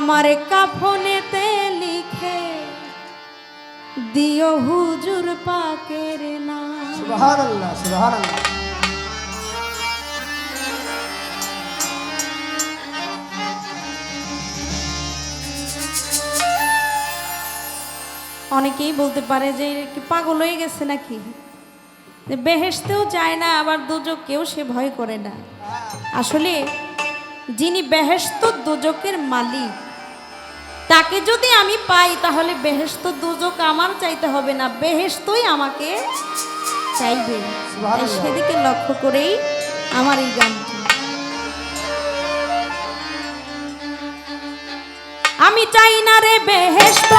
আমার কাফনেতে লিখে দিও হুজুর পাকের না সুবহানাল্লাহ সুবহানাল্লাহ। অনেকেই বলতে পারে যে কি পাগল হয়ে গেছে নাকি? বেহেসতেও চায় না আবার দুজককেও সে ভয় করে না। আসলে যিনি বেহেস্ত দুজকের মালিক তাকে যদি আমি পাই তাহলে বেহেস্ত দুজক আমার চাইতে হবে না। বেহেস্তই আমাকে চাইবে। সেদিকে লক্ষ্য করেই আমার এই গানটি। আমি চাই না রে বেহেস্ত